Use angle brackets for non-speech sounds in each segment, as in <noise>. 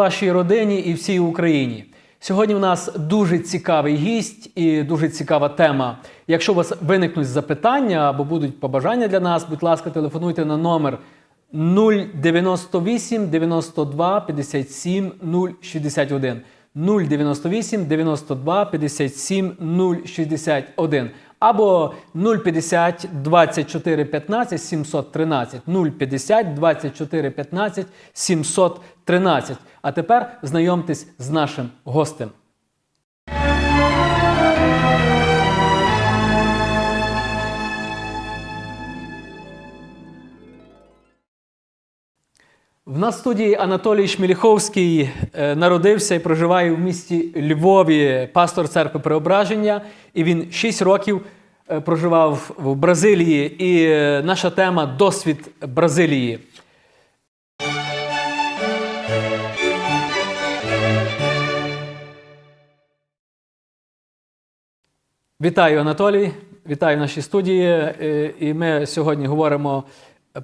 Вашій родині і всій Україні. Сьогодні у нас дуже цікавий гість і дуже цікава тема. Якщо у вас виникнуть запитання або будуть побажання для нас, будь ласка, телефонуйте на номер 098 92 57 061. 098 92 57 061 або 050 24 15 713 050 24 15 713. А тепер знайомтесь з нашим гостем. В нас в студії Анатолій Шміліховський е, народився і проживає в місті Львові, пастор церкви Преображення. І він 6 років е, проживав в Бразилії. І е, наша тема досвід Бразилії. Вітаю, Анатолій. Вітаю в нашій студії. І ми сьогодні говоримо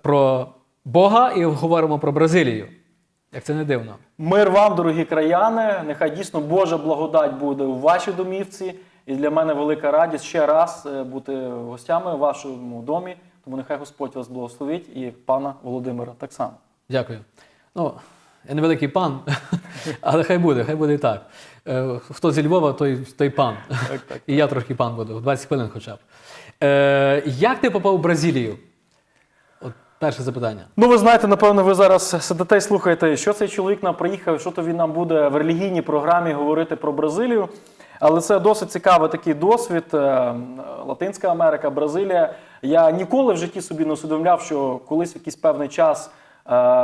про Бога і говоримо про Бразилію. Як це не дивно. Мир вам, дорогі краяни. Нехай дійсно Божа благодать буде у вашій домівці. І для мене велика радість ще раз е, бути гостями в вашому домі. Тому нехай Господь вас благословить і пана Володимира так само. Дякую. Ну, я не великий пан, <laughs> але хай буде, хай буде і так. Е, Хто зі Львова, той, той пан. Так, так. І я трошки пан буду, 20 хвилин хоча б. Е, як ти попав в Бразилію? Перше запитання. Ну, ви знаєте, напевно, ви зараз сидите і слухаєте, що цей чоловік нам приїхав, що то він нам буде в релігійній програмі говорити про Бразилію. Але це досить цікавий такий досвід. Е, Латинська Америка, Бразилія. Я ніколи в житті собі не усвідомляв, що колись в якийсь певний час е,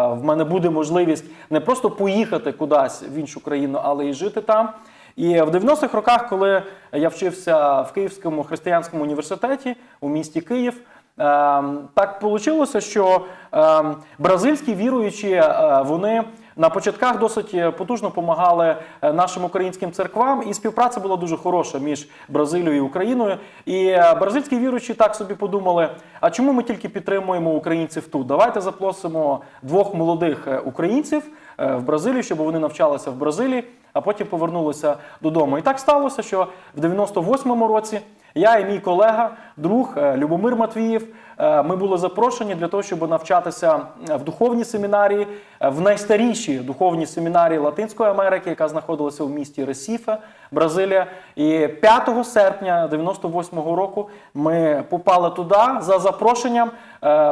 в мене буде можливість не просто поїхати кудись в іншу країну, але і жити там. І в 90-х роках, коли я вчився в Київському християнському університеті у місті Київ, Так вийшло, що ем, бразильські віруючі е, вони на початках досить потужно допомагали е, нашим українським церквам, і співпраця була дуже хороша між Бразилією і Україною. І е, бразильські віруючі так собі подумали: а чому ми тільки підтримуємо українців тут? Давайте запросимо двох молодих е, українців е, в Бразилію, щоб вони навчалися в Бразилії, а потім повернулися додому. І так сталося, що в 98-му році. Я і мій колега, друг е, Любомир Матвіїв. е, Ми були запрошені для того, щоб навчатися е, в духовній семінарії, в найстарішій духовній семінарії Латинської Америки, яка знаходилася в місті Ресіфе, Бразилія. І 5 серпня 98-го року ми попали туди за запрошенням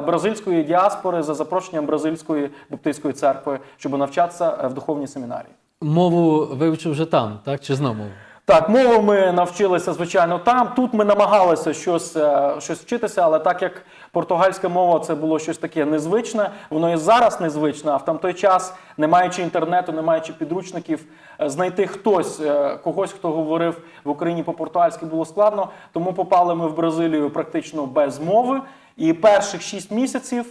бразильської діаспори, за запрошенням бразильської баптистської церкви, щоб навчатися в духовній семінарії. Мову вивчив вже там, так? Чи знову? Так, мову ми навчилися, звичайно, там. Тут ми намагалися щось, е, щось вчитися, але так як португальська мова це було щось таке незвичне, воно і зараз незвичне, а в там той час, не маючи інтернету, не маючи підручників, е, знайти хтось, е, когось, хто говорив в Україні по-португальськи, було складно. Тому попали ми в Бразилію практично без мови. І перших 6 місяців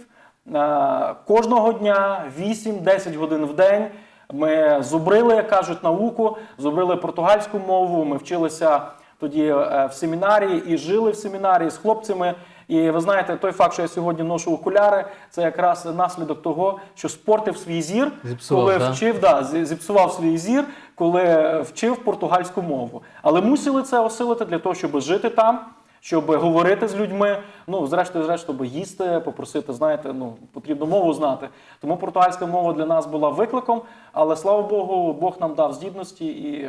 кожного дня 8-10 годин в день. Ми зубрили, як кажуть, науку, зубрили португальську мову. Ми вчилися тоді е, в семінарії і жили в семінарії з хлопцями. І ви знаєте, той факт, що я сьогодні ношу окуляри, це якраз наслідок того, що спортив свій зір, Зіпсував, коли да? вчив, да, зіпсував свій зір, коли вчив португальську мову. Але мусили це осилити для того, щоб жити там. Щоб говорити з людьми, ну зрештою, зрештою, щоб їсти, попросити, знаєте, ну потрібно мову знати. Тому португальська мова для нас була викликом, але слава Богу, Бог нам дав здібності і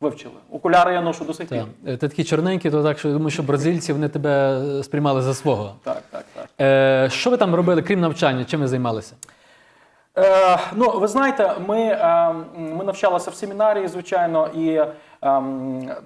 вивчили. Окуляри я ношу до сих пір. Е, Ти такий чорненький, то так, що я думаю, що бразильці вони тебе е, сприймали за свого. Так, так, так. Е, що ви там робили, крім навчання? Чим ви займалися? Е, ну, ви знаєте, ми, е, ми навчалися в семінарії, звичайно, і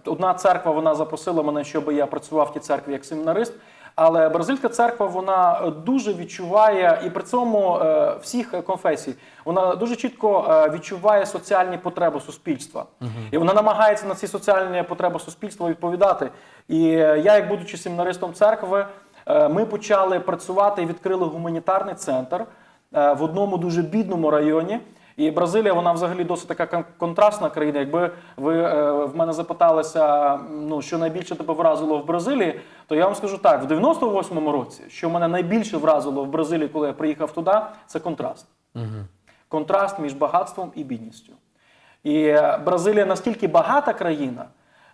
одна церква вона запросила мене, щоб я працював в тій церкві як семінарист. Але бразильська церква вона дуже відчуває, і при цьому е, всіх конфесій, вона дуже чітко е, відчуває соціальні потреби суспільства. І вона намагається на ці соціальні потреби суспільства відповідати. І е, я, як будучи семінаристом церкви, е, ми почали працювати і відкрили гуманітарний центр е, в одному дуже бідному районі. І Бразилія, вона взагалі досить така кон- контрастна країна. Якби ви е, в мене запиталися, ну що найбільше тебе вразило в Бразилії, то я вам скажу так: в 98-му році, що мене найбільше вразило в Бразилії, коли я приїхав туди, це контраст. контраст між багатством і бідністю. І е, Бразилія настільки багата країна.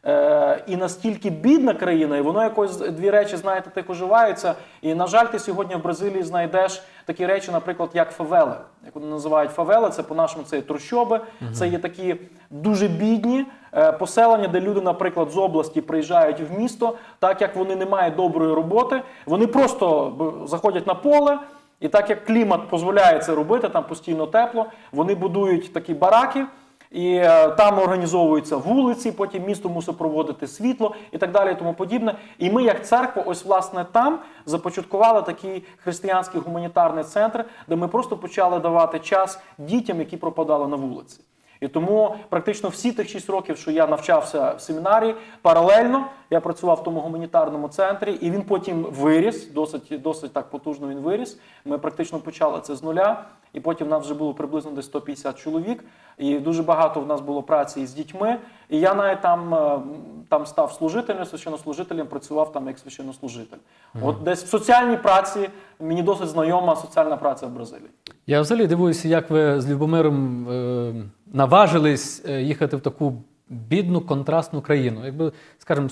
Е, І настільки бідна країна, і воно якось дві речі, знаєте, так уживаються. І, на жаль, ти сьогодні в Бразилії знайдеш такі речі, наприклад, як фавели. Як вони називають фавели, це по-нашому це трущоби, це є такі дуже бідні е, поселення, де люди, наприклад, з області приїжджають в місто, так як вони не мають доброї роботи, вони просто заходять на поле. І так як клімат дозволяє це робити, там постійно тепло, вони будують такі бараки, і е, там організовуються вулиці, потім місто мусить проводити світло і так далі, і тому подібне. І ми, як церква, ось власне там започаткували такий християнський гуманітарний центр, де ми просто почали давати час дітям, які пропадали на вулиці. І тому практично всі тих 6 років, що я навчався в семінарії, паралельно я працював в тому гуманітарному центрі, і він потім виріс, досить, досить так потужно він виріс. Ми практично почали це з нуля, і потім в нас вже було приблизно десь 150 чоловік, і дуже багато в нас було праці із дітьми. І я навіть там, е, там став служителем, священнослужителем, працював там як священнослужитель. От десь в соціальній праці мені досить знайома соціальна праця в Бразилії. Я взагалі дивуюся, як ви з Любомиром е, наважились е, їхати в таку бідну контрастну країну. Якби, скажімо,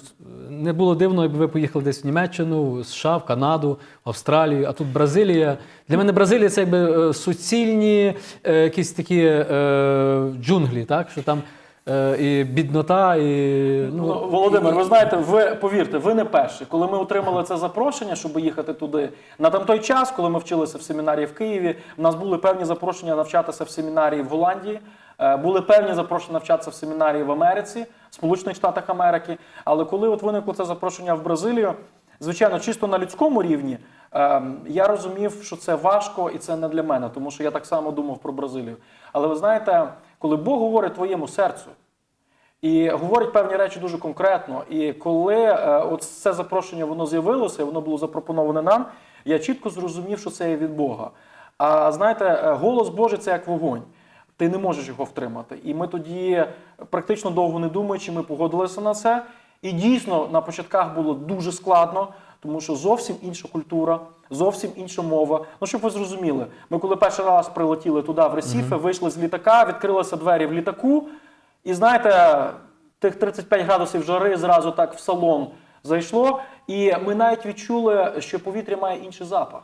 не було дивно, якби ви поїхали десь в Німеччину, США, в Канаду, в Австралію, а тут Бразилія. Для мене Бразилія це якби е, суцільні е, якісь такі е, джунглі, так? Що там і біднота, і. Ну, Володимир, ви знаєте, ви повірте, ви не перші. Коли ми отримали це запрошення, щоб їхати туди, на там той час, коли ми вчилися в семінарії в Києві, в нас були певні запрошення навчатися в семінарії в Голландії, були певні запрошення навчатися в семінарії в Америці, Сполучених Штатах Америки. Але коли от виникло це запрошення в Бразилію, звичайно, чисто на людському рівні, ем, я розумів, що це важко і це не для мене, тому що я так само думав про Бразилію. Але ви знаєте, коли Бог говорить твоєму серцю, і говорить певні речі дуже конкретно. І коли е, от це запрошення воно з'явилося, воно було запропоноване нам, я чітко зрозумів, що це є від Бога. А знаєте, е, голос Божий це як вогонь. Ти не можеш його втримати. І ми тоді, практично довго не думаючи, ми погодилися на це. І дійсно на початках було дуже складно, тому що зовсім інша культура, зовсім інша мова. Ну, щоб ви зрозуміли, ми коли перший раз прилетіли туди, в Ресіфе, вийшли з літака, відкрилися двері в літаку, і знаєте, тих 35 градусів жари зразу так в салон зайшло, і ми навіть відчули, що повітря має інший запах.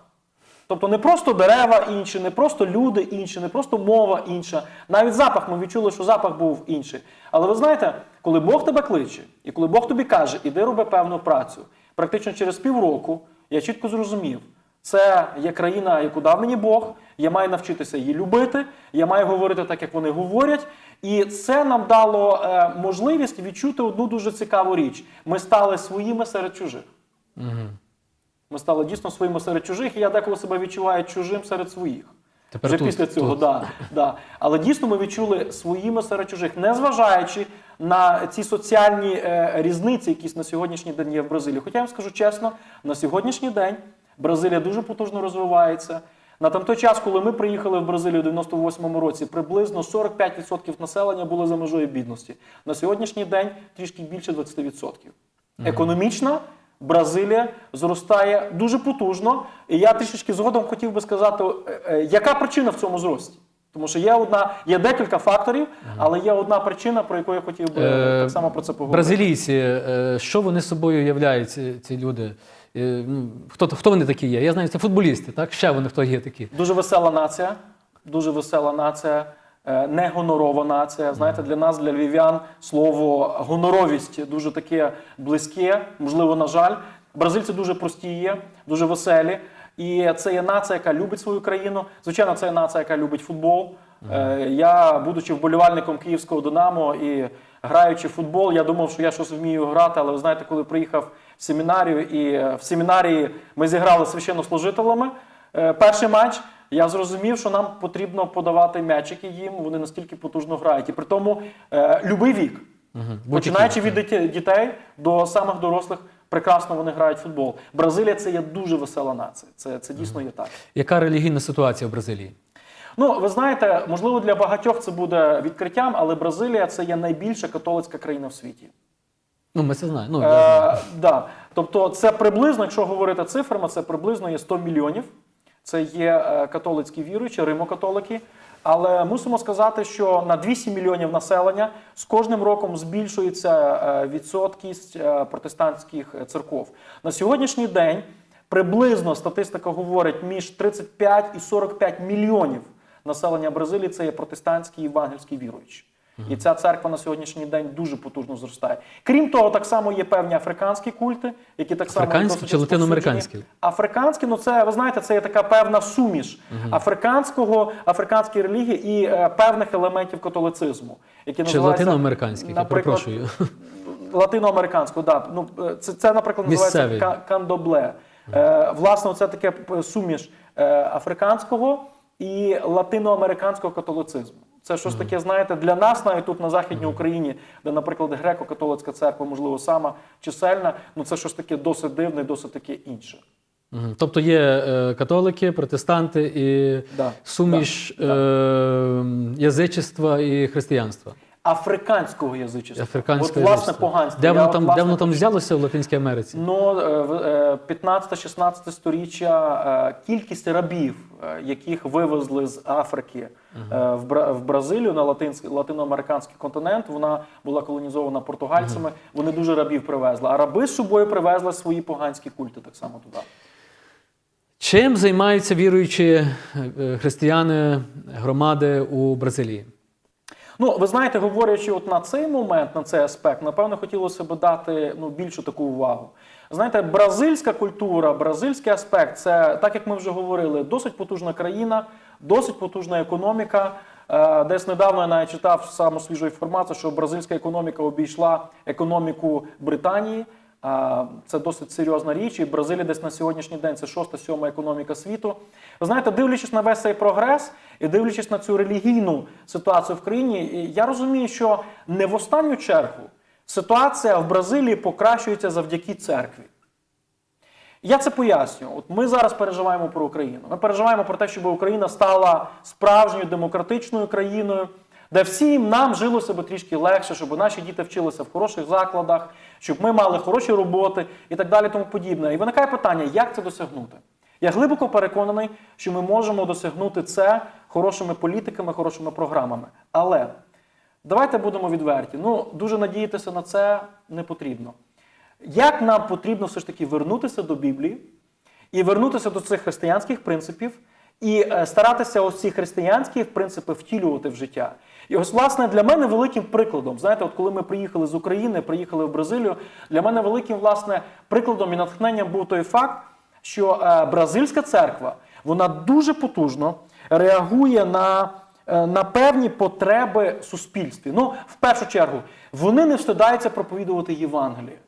Тобто не просто дерева інші, не просто люди інші, не просто мова інша. Навіть запах ми відчули, що запах був інший. Але ви знаєте, коли Бог тебе кличе, і коли Бог тобі каже, іди роби певну працю, практично через півроку я чітко зрозумів, це є країна, яку дав мені Бог. Я маю навчитися її любити, я маю говорити так, як вони говорять. І це нам дало е, можливість відчути одну дуже цікаву річ. Ми стали своїми серед чужих. Ми стали дійсно своїми серед чужих, і я деколи себе відчуваю чужим серед своїх. Тепер Вже тут, після цього, тут. Да, да. Але дійсно ми відчули своїми серед чужих, незважаючи на ці соціальні е, різниці, які на сьогоднішній день є в Бразилії. Хоча я вам скажу чесно, на сьогоднішній день Бразилія дуже потужно розвивається. На той час, коли ми приїхали в Бразилію у 98-му році, приблизно 45% населення було за межою бідності. На сьогоднішній день трішки більше 20%. Економічна Бразилія зростає дуже потужно. І я трішечки згодом хотів би сказати, е, е, яка причина в цьому зрості. Тому що є одна, є декілька факторів, але є одна причина, про яку я хотів би Е, так само про це поговорити. Бразилійці, що вони собою являють, ці, ці люди? Ну, Хто, хто вони такі є? Я знаю, це футболісти, так? Ще вони хто є такі. Дуже весела нація, дуже весела нація, е, негонорова нація. Знаєте, для нас, для львів'ян, слово гоноровість дуже таке близьке, можливо, на жаль. Бразильці дуже прості є, дуже веселі. І це є нація, яка любить свою країну. Звичайно, це є нація, яка любить футбол. Е, Я, будучи вболівальником київського Динамо і граючи в футбол, я думав, що я щось вмію грати, але ви знаєте, коли приїхав в семінарію, і в семінарії ми зіграли священнослужителями е, перший матч. Я зрозумів, що нам потрібно подавати м'ячики їм. Вони настільки потужно грають. І при тому е, любий вік, починаючи від дітей до самих дорослих, прекрасно вони грають в футбол. Бразилія це є дуже весела нація. Це, це дійсно є так. Яка релігійна ситуація в Бразилії? Ну, ви знаєте, можливо, для багатьох це буде відкриттям, але Бразилія це є найбільша католицька країна в світі. Ну, ми це знаємо. Ну, я знаю. Е, да. Тобто, це приблизно, якщо говорити цифрами, це приблизно є 100 мільйонів. Це є е, католицькі віруючі, римокатолики. Але мусимо сказати, що на 200 мільйонів населення з кожним роком збільшується е, відсоткість е, протестантських церков. На сьогоднішній день приблизно статистика говорить між 35 і 45 мільйонів населення Бразилії це є протестантські і євангельські віруючі. І ця церква на сьогоднішній день дуже потужно зростає. Крім того, так само є певні африканські культи, які так само Африканські чи латиноамериканські? Африканські, ну це ви знаєте, це є така певна суміш африканського, африканської релігії і е, певних елементів католицизму, які Чи латиноамериканських, я перепрошую. <laughs> Латиноамериканського, да. Ну, е, це, це, наприклад, називається Місцевий. кандобле. Е, власне, це таке суміш е, африканського і латиноамериканського католицизму. Це щось таке, знаєте, для нас навіть тут на Західній Україні, де, наприклад, греко-католицька церква, можливо, сама чисельна, ну це щось таке досить дивне, досить таке інше. Тобто є е, католики, протестанти і Да, суміш да, е, язичества і християнства. Африканського язичества. Африканського От, власне, язичества. поганство. Де воно там, власне, де воно там взялося в Латинській Америці? Ну, е, в- е, 15-16 сторіччя е, кількість рабів, е, яких вивезли з Африки е, в, Бразилію на латиноамериканський континент, вона була колонізована португальцями. Вони дуже рабів привезли. А раби з собою привезли свої поганські культи так само туди. Чим займаються віруючі е, християни, громади у Бразилії? Ну, ви знаєте, говорячи от на цей момент, на цей аспект, напевно, хотілося б дати ну, більшу таку увагу. Знаєте, бразильська культура, бразильський аспект це, так як ми вже говорили, досить потужна країна, досить потужна економіка. Е, Десь недавно я навіть читав саму свіжу інформацію, що бразильська економіка обійшла економіку Британії. Це досить серйозна річ, і Бразилія десь на сьогоднішній день це шоста, сьома економіка світу. Ви знаєте, дивлячись на весь цей прогрес і дивлячись на цю релігійну ситуацію в країні, я розумію, що не в останню чергу ситуація в Бразилії покращується завдяки церкві. Я це поясню. От ми зараз переживаємо про Україну. Ми переживаємо про те, щоб Україна стала справжньою демократичною країною, де всім нам жилося би трішки легше, щоб наші діти вчилися в хороших закладах, щоб ми мали хороші роботи і так далі, тому подібне. І виникає питання, як це досягнути? Я глибоко переконаний, що ми можемо досягнути це хорошими політиками, хорошими програмами. Але давайте будемо відверті. Ну, дуже надіятися на це не потрібно. Як нам потрібно все ж таки вернутися до Біблії і вернутися до цих християнських принципів, і е, старатися ось ці християнські принципи втілювати в життя. І ось, власне, для мене великим прикладом, знаєте, от коли ми приїхали з України, приїхали в Бразилію, для мене великим власне прикладом і натхненням був той факт, що е, бразильська церква вона дуже потужно реагує на, е, на певні потреби суспільстві. Ну, в першу чергу, вони не встидаються проповідувати Євангеліє.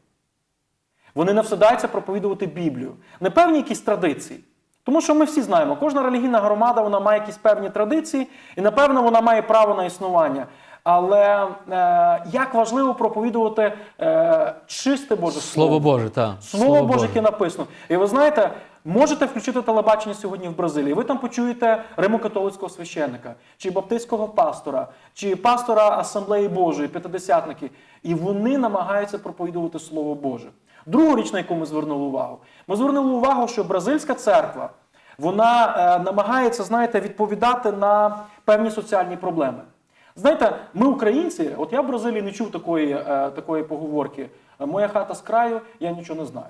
Вони не встидаються проповідувати Біблію. Не певні якісь традиції. Тому що ми всі знаємо, кожна релігійна громада вона має якісь певні традиції, і напевно вона має право на існування. Але е, як важливо проповідувати е, чисте Боже Слово. Слово Боже, так. Слово Боже, яке написано. І ви знаєте, можете включити телебачення сьогодні в Бразилії. Ви там почуєте римокатолицького священника, чи баптистського пастора, чи пастора Асамблеї Божої, п'ятидесятники. І вони намагаються проповідувати Слово Боже. Другу річ, на яку ми звернули увагу, ми звернули увагу, що бразильська церква вона е, намагається, знаєте, відповідати на певні соціальні проблеми. Знаєте, ми українці, от я в Бразилії не чув такої, е, такої поговорки. Моя хата з краю, я нічого не знаю.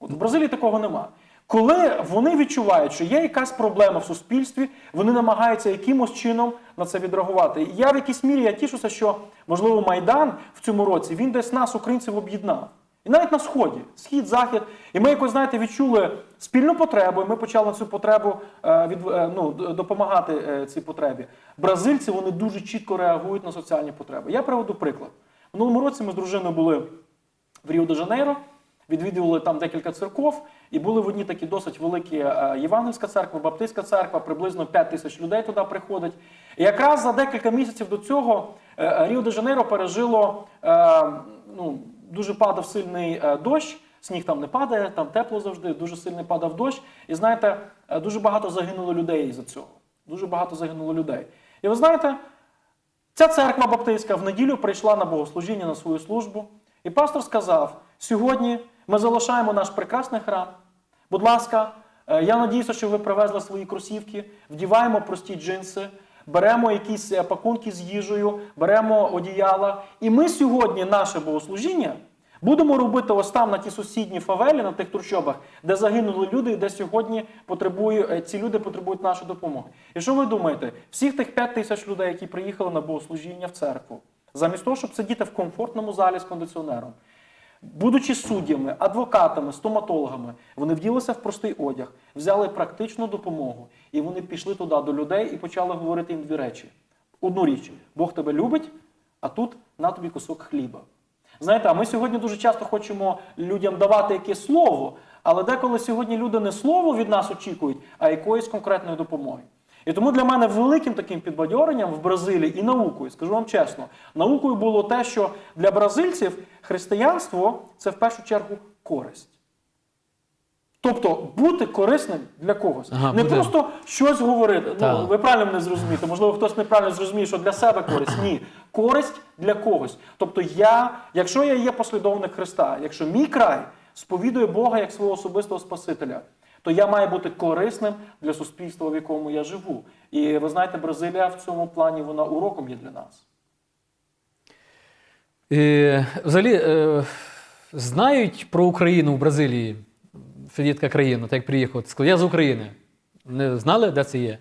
От в Бразилії такого нема. Коли вони відчувають, що є якась проблема в суспільстві, вони намагаються якимось чином на це відреагувати. І я в якійсь мірі я тішуся, що можливо Майдан в цьому році він десь нас, українців, об'єднав. І навіть на сході, схід, захід. І ми якось знаєте відчули спільну потребу. І ми почали цю потребу е, від, е, ну, допомагати е, цій потребі. Бразильці вони дуже чітко реагують на соціальні потреби. Я приведу приклад. Минулому році ми з дружиною були в Ріо-де-Жанейро, відвідували там декілька церков, і були в одній такі досить великі Євангельська церква, Баптистська церква, приблизно 5 тисяч людей туди приходить. І якраз за декілька місяців до цього Ріо-де-Жанейро пережило, ну, дуже падав сильний е, дощ. Сніг там не падає, там тепло завжди, дуже сильний падав дощ. І знаєте, е, дуже багато загинуло людей із-за цього. Дуже багато загинуло людей. І ви знаєте, Ця церква баптистська в неділю прийшла на богослужіння на свою службу, і пастор сказав: сьогодні ми залишаємо наш прекрасний храм. Будь ласка, Е, Я надіюся, що ви привезли свої кросівки, вдіваємо прості джинси, беремо якісь е, пакунки з їжею, беремо одіяла. І ми сьогодні наше богослужіння будемо робити ось там на ті сусідні фавелі, на тих трущобах, де загинули люди, і де сьогодні потребує, е, ці люди потребують нашої допомоги. І що ви думаєте? Всіх тих 5 тисяч людей, які приїхали на богослужіння в церкву, замість того, щоб сидіти в комфортному залі з кондиціонером, Будучи суддями, адвокатами, стоматологами, вони вділися в простий одяг, взяли практичну допомогу, і вони пішли туди до людей і почали говорити їм дві речі. Одну річ: Бог тебе любить, а тут на тобі кусок хліба. Знаєте, а ми сьогодні дуже часто хочемо людям давати якесь слово, але деколи сьогодні люди не слово від нас очікують, а якоїсь конкретної допомоги. І тому для мене великим таким підбадьоренням в Бразилії і наукою, скажу вам чесно, наукою було те, що для бразильців християнство це в першу чергу користь. Тобто бути корисним для когось. Ага, не бути- просто щось говорити. Так. Ну, ви правильно мене зрозумієте. Можливо, хтось неправильно зрозуміє, що для себе користь. Ні. Користь для когось. Тобто, я, якщо я є послідовник Христа, якщо мій край сповідує Бога як свого особистого Спасителя, то я маю бути корисним для суспільства, в якому я живу. І ви знаєте, Бразилія в цьому плані вона уроком є для нас. І, взагалі, е, знають про Україну в Бразилії, є країна, так як приїхав. Я з України. Не знали, де це є?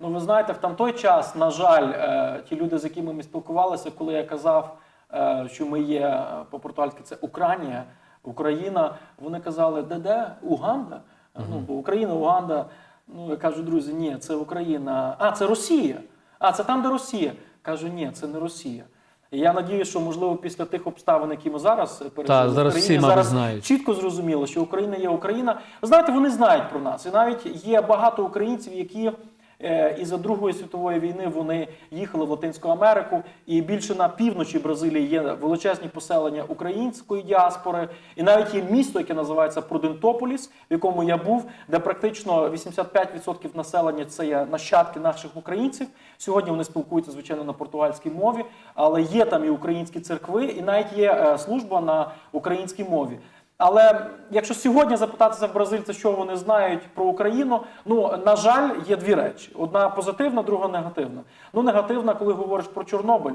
Ну, ви знаєте, в там той час, на жаль, е, ті люди, з якими ми спілкувалися, коли я казав, е, що ми є е, по-португальськи це Україна, Україна, вони казали, де де? Уганда? Ну, бо Україна, Уганда. Ну, я кажу, друзі, ні, це Україна. А, це Росія. А, це там, де Росія. Кажу, ні, це не Росія. І я надію, що можливо після тих обставин, які ми зараз е, пережили, зараз всі, зараз знають. чітко зрозуміло, що Україна є Україна. Знаєте, вони знають про нас. І навіть є багато українців, які е, із-за Другої світової війни вони їхали в Латинську Америку, і більше на півночі Бразилії є величезні поселення української діаспори, і навіть є місто, яке називається Прудентополіс, в якому я був, де практично 85% населення це є нащадки наших українців. Сьогодні вони спілкуються звичайно на португальській мові, але є там і українські церкви, і навіть є е, служба на українській мові. Але якщо сьогодні запитатися в бразильця, що вони знають про Україну, ну на жаль, є дві речі: одна позитивна, друга негативна. Ну, негативна, коли говориш про Чорнобиль,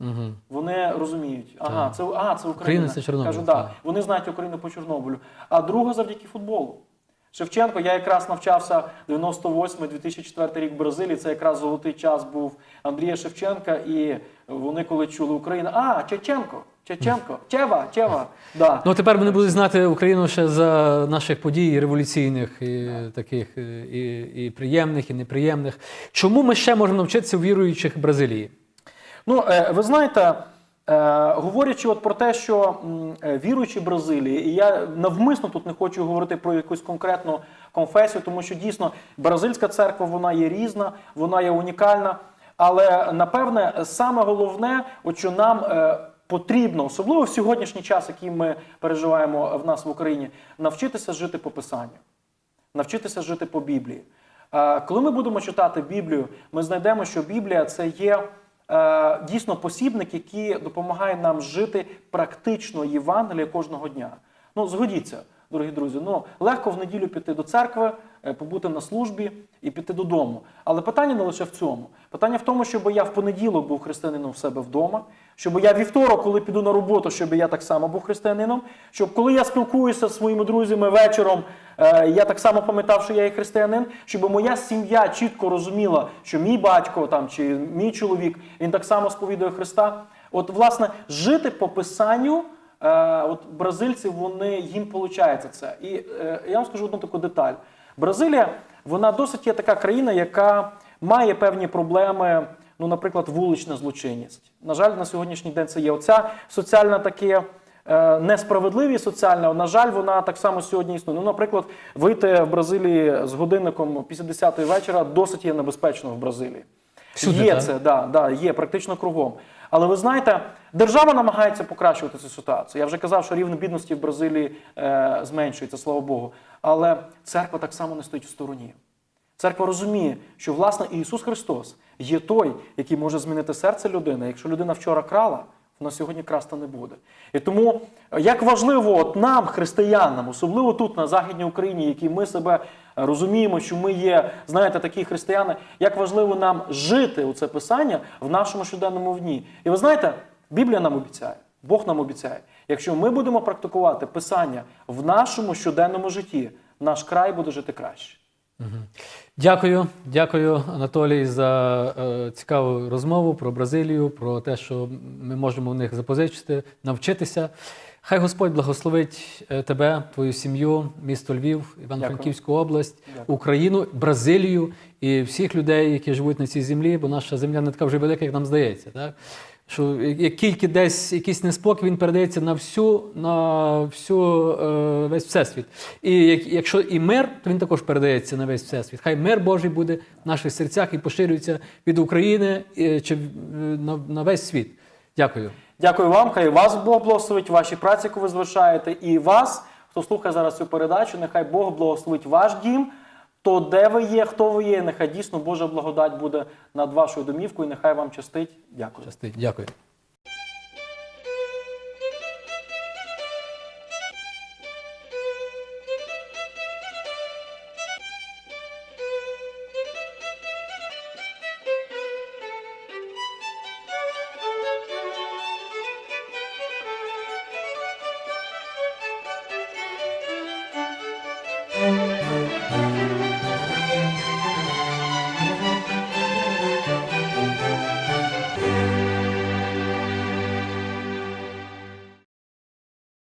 Угу. вони розуміють, ага, це, а, це Україна. Україна – це Чорнобиль, Кажу, да, вони знають Україну по Чорнобилю. А друга завдяки футболу. Шевченко, я якраз навчався 98-2004 рік в Бразилії. Це якраз золотий час був Андрія Шевченка, і вони, коли чули Україну, а Чеченко, Чеченко, Чева, Чева. Да. Ну, тепер вони будуть знати Україну ще за наших подій революційних, і таких і, і, і приємних, і неприємних. Чому ми ще можемо навчитися у віруючих Бразилії? Ну, е, ви знаєте, е, говорячи от про те, що е, віруючі Бразилії, і я навмисно тут не хочу говорити про якусь конкретну конфесію, тому що дійсно бразильська церква вона є різна, вона є унікальна. Але напевне, саме головне, от що нам е, потрібно, особливо в сьогоднішній час, який ми переживаємо в нас в Україні, навчитися жити по Писанню навчитися жити по Біблії. Е, Коли ми будемо читати Біблію, ми знайдемо, що Біблія це є е, дійсно посібник, який допомагає нам жити практично Євангелія кожного дня. Ну, згодіться, дорогі друзі, ну легко в неділю піти до церкви, побути на службі і піти додому. Але питання не лише в цьому. Питання в тому, щоб я в понеділок був християнином в себе вдома, щоб я вівторок, коли піду на роботу, щоб я так само був християнином, щоб коли я спілкуюся зі своїми друзями вечором, е, я так само пам'ятав, що я є християнин, щоб моя сім'я чітко розуміла, що мій батько там чи мій чоловік він так само сповідує Христа. От, власне, жити по писанню. Е, от бразильці вони їм виходить це. І е, я вам скажу одну таку деталь. Бразилія, вона досить є така країна, яка має певні проблеми, ну, наприклад, вулична злочинність. На жаль, на сьогоднішній день це є оця соціальна таке. е, Несправедливість соціальна, на жаль, вона так само сьогодні існує. Ну, наприклад, вийти в Бразилії з годинником після 10 вечора досить є небезпечно в Бразилії. Всюди, є так? це, да, да, є практично кругом. Але ви знаєте, держава намагається покращувати цю ситуацію. Я вже казав, що рівень бідності в Бразилії е, зменшується, слава Богу. Але церква так само не стоїть в стороні. Церква розуміє, що власне Ісус Христос є той, який може змінити серце людини. Якщо людина вчора крала, вона сьогодні красти не буде. І тому е, як важливо от нам, християнам, особливо тут, на Західній Україні, які ми себе розуміємо, що ми є, знаєте, такі християни, як важливо нам жити у це писання в нашому щоденному дні. І ви знаєте, Біблія нам обіцяє, Бог нам обіцяє, якщо ми будемо практикувати писання в нашому щоденному житті, наш край буде жити краще. Дякую, дякую, Анатолій, за е, цікаву розмову про Бразилію, про те, що ми можемо в них запозичити, навчитися. Хай Господь благословить е, тебе, твою сім'ю, місто Львів, Івано-Франківську область, Дякую. Україну, Бразилію і всіх людей, які живуть на цій землі, бо наша земля не така вже велика, як нам здається. Так? Що як тільки десь якийсь неспокій, він передається на всю, на всю е, весь всесвіт. І як, якщо і мир, то він також передається на весь всесвіт. Хай мир Божий буде в наших серцях і поширюється від України е, чи на, на весь світ. Дякую. Дякую вам, хай вас благословить, ваші праці, яку ви звершаєте, і вас, хто слухає зараз цю передачу, нехай Бог благословить ваш дім, то де ви є, хто ви є, нехай дійсно Божа благодать буде над вашою домівкою, і нехай вам частить. Дякую. Щастить. Дякую.